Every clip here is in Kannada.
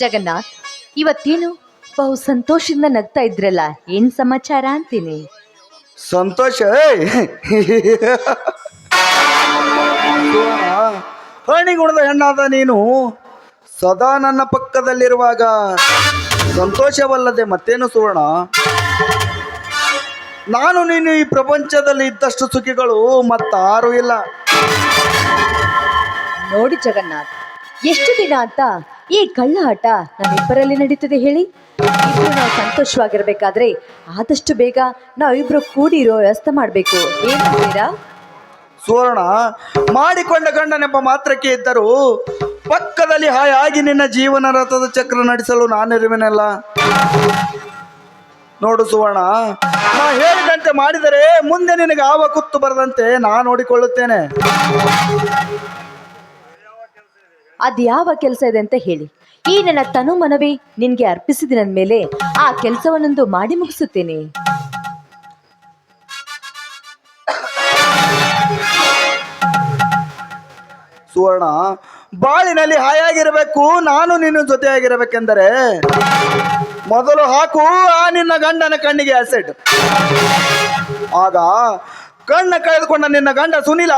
ಜಗನ್ನಾಥ್ ಇವತ್ತೇನು? ಬಹು ಸಂತೋಷದಿಂದ ನಗ್ತಾ ಇದ್ರಲ್ಲ ಏನ್ ಸಮಾಚಾರ ಅಂತೀನಿ? ಸಂತೋಷ ಹಣಿಗುಣದ ಹೆಣ್ಣಾದ ನೀನು ಸದಾ ನನ್ನ ಪಕ್ಕದಲ್ಲಿರುವಾಗ ಸಂತೋಷವಲ್ಲದೆ ಮತ್ತೇನು ಸುವರ್ಣ? ನಾನು ನೀನು ಈ ಪ್ರಪಂಚದಲ್ಲಿ ಇದ್ದಷ್ಟು ಸುಖಿಗಳು ಮತ್ತಾರೂ ಇಲ್ಲ. ನೋಡಿ ಜಗನ್ನಾಥ್ ಎಷ್ಟು ದಿನ ಅಂತ ಈ ಕಳ್ಳ ಆಟ ನಮ್ಮಿಬ್ಬರಲ್ಲಿ ನಡೀತದೆ ಹೇಳಿ. ಇಬ್ಬರು ನಾವು ಸಂತೋಷವಾಗಿರ್ಬೇಕಾದ್ರೆ ಆದಷ್ಟು ಬೇಗ ನಾವಿಬ್ರು ಕೂಡಿರೋ ವ್ಯವಸ್ಥೆ ಮಾಡ್ಬೇಕು. ಏನಂತೀರಾ ಸುವರ್ಣ, ಮಾಡಿಕೊಂಡ ಗಂಡನೆಂಬ ಮಾತ್ರಕ್ಕೆ ಇದ್ದರೂ ಪಕ್ಕದಲ್ಲಿ ಹಾಯಾಗಿ ನಿನ್ನ ಜೀವನ ರಥದ ಚಕ್ರ ನಡೆಸಲು ನಾನಿರುವೆನಲ್ಲ? ನೋಡು ಸುವರ್ಣ, ನಾ ಹೇಳಿದಂತೆ ಮಾಡಿದರೆ ಮುಂದೆ ನಿನಗೆ ಆವ ಕುತ್ತು ಬರದಂತೆ ನಾ ನೋಡಿಕೊಳ್ಳುತ್ತೇನೆ. ಅದ್ಯಾವ ಕೆಲಸ ಇದೆ ಅಂತ ಹೇಳಿ. ಈ ನನ್ನ ತನು ಮನವಿ ನಿನ್ಗೆ ಅರ್ಪಿಸಿದ ಮೇಲೆ ಆ ಕೆಲಸವನ್ನೊಂದು ಮಾಡಿ ಮುಗಿಸುತ್ತೇನೆ. ಸುವರ್ಣ, ಬಾಳಿನಲ್ಲಿ ಹಾಯಾಗಿರಬೇಕು, ನಾನು ನಿನ್ನ ಜೊತೆಯಾಗಿರಬೇಕೆಂದರೆ ಮೊದಲು ಹಾಕು, ಆ ನಿನ್ನ ಗಂಡನ ಕಣ್ಣಿಗೆ ಆಸಿಡ್ ಆಗ ಕಣ್ಣ ಕಳೆದುಕೊಂಡ ನಿನ್ನ ಗಂಡ ಸುನಿಲ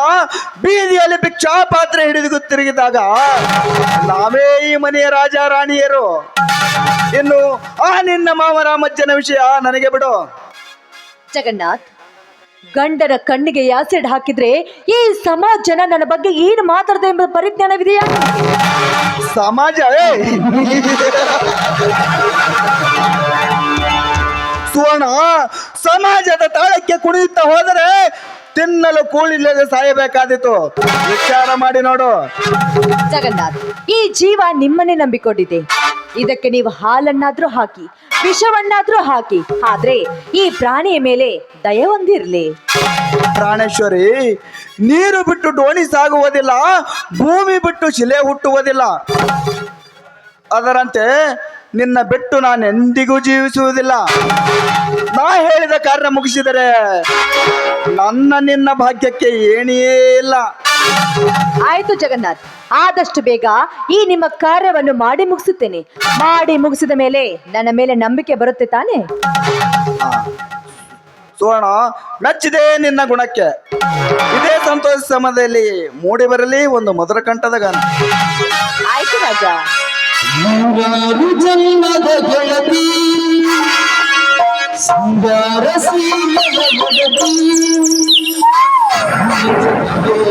ಬೀದಿಯಲ್ಲಿ ಭಿಕ್ಷಾ ಪಾತ್ರೆ ಹಿಡಿದು ತಿರುಗಿದಾಗ ನಾವೇ ಈ ಮನೆಯ ರಾಜ ರಾಣಿಯರು. ಇನ್ನು ಆ ನಿನ್ನ ಮಾವರ ಮಜ್ಜನ ವಿಷಯ ನನಗೆ ಬಿಡು. ಜಗನ್ನಾಥ್ ಗಂಡನ ಕಣ್ಣಿಗೆ ಆಸಿಡ್ ಹಾಕಿದ್ರೆ ಈ ಸಮಾಜನ ನನ್ನ ಬಗ್ಗೆ ಏನು ಮಾತಾಡದೆ ಎಂಬ ಪರಿಜ್ಞಾನವಿದೆಯಾ? ಸಮಾಜ ಏ! ಸಮಾಜದ ತಾಳಕ್ಕೆ ಕುಣಿಯುತ್ತಾ ಹೋದರೆ ತಿನ್ನಲು ಕೂಳಿಲ್ಲದೆ ಸಾಯಬೇಕಾದೀತು. ವಿಚಾರ ಮಾಡಿ ನೋಡು. ಜಗನ್ನಾಥ್ ಈ ಜೀವ ನಿಮ್ಮನ್ನೇ ನಂಬಿಕೊಂಡಿದೆ. ಇದಕ್ಕೆ ನೀವು ಹಾಲನ್ನಾದ್ರೂ ಹಾಕಿ ವಿಷವನ್ನಾದ್ರೂ ಹಾಕಿ ಆದ್ರೆ ಈ ಪ್ರಾಣಿಯ ಮೇಲೆ ದಯ ಹೊಂದಿರ್ಲಿ. ಪ್ರಾಣೇಶ್ವರಿ ನೀರು ಬಿಟ್ಟು ಡೋಣಿ ಸಾಗುವುದಿಲ್ಲ ಭೂಮಿ ಬಿಟ್ಟು ಶಿಲೆ ಹುಟ್ಟುವುದಿಲ್ಲ. ಅದರಂತೆ ನಿನ್ನ ಬಿಟ್ಟು ನಾನು ಎಂದಿಗೂ ಜೀವಿಸುವುದಿಲ್ಲ. ನಾ ಹೇಳಿದ ಕಾರ್ಯ ಮುಗಿಸಿದರೆ ನನ್ನ ನಿನ್ನ ಭಾಗ್ಯಕ್ಕೆ ಏಣಿಯೇ ಇಲ್ಲ. ಆಯ್ತು ಜಗನ್ನಾಥ್ ಆದಷ್ಟು ಬೇಗ ಈ ನಿಮ್ಮ ಕಾರ್ಯವನ್ನು ಮಾಡಿ ಮುಗಿಸುತ್ತೇನೆ. ಮಾಡಿ ಮುಗಿಸಿದ ಮೇಲೆ ನನ್ನ ಮೇಲೆ ನಂಬಿಕೆ ಬರುತ್ತೆ ತಾನೆ? ಸೋಣ ಸುವರ್ಣ ಮೆಚ್ಚಿದೆ ನಿನ್ನ ಗುಣಕ್ಕೆ. ಇದೇ ಸಂತೋಷ ಸಮಯದಲ್ಲಿ ಮೂಡಿ ಬರಲಿ ಒಂದು ಮಧುರ ಕಂಠದ ಗಾನ. ಆಯ್ತು ರಾಜ. ಮೂರಾರು ಜನ್ಮದ ಗೆಳತಿ ಸಿಂಗಾರ ಸಿಂಹದ ಗೆಳತಿ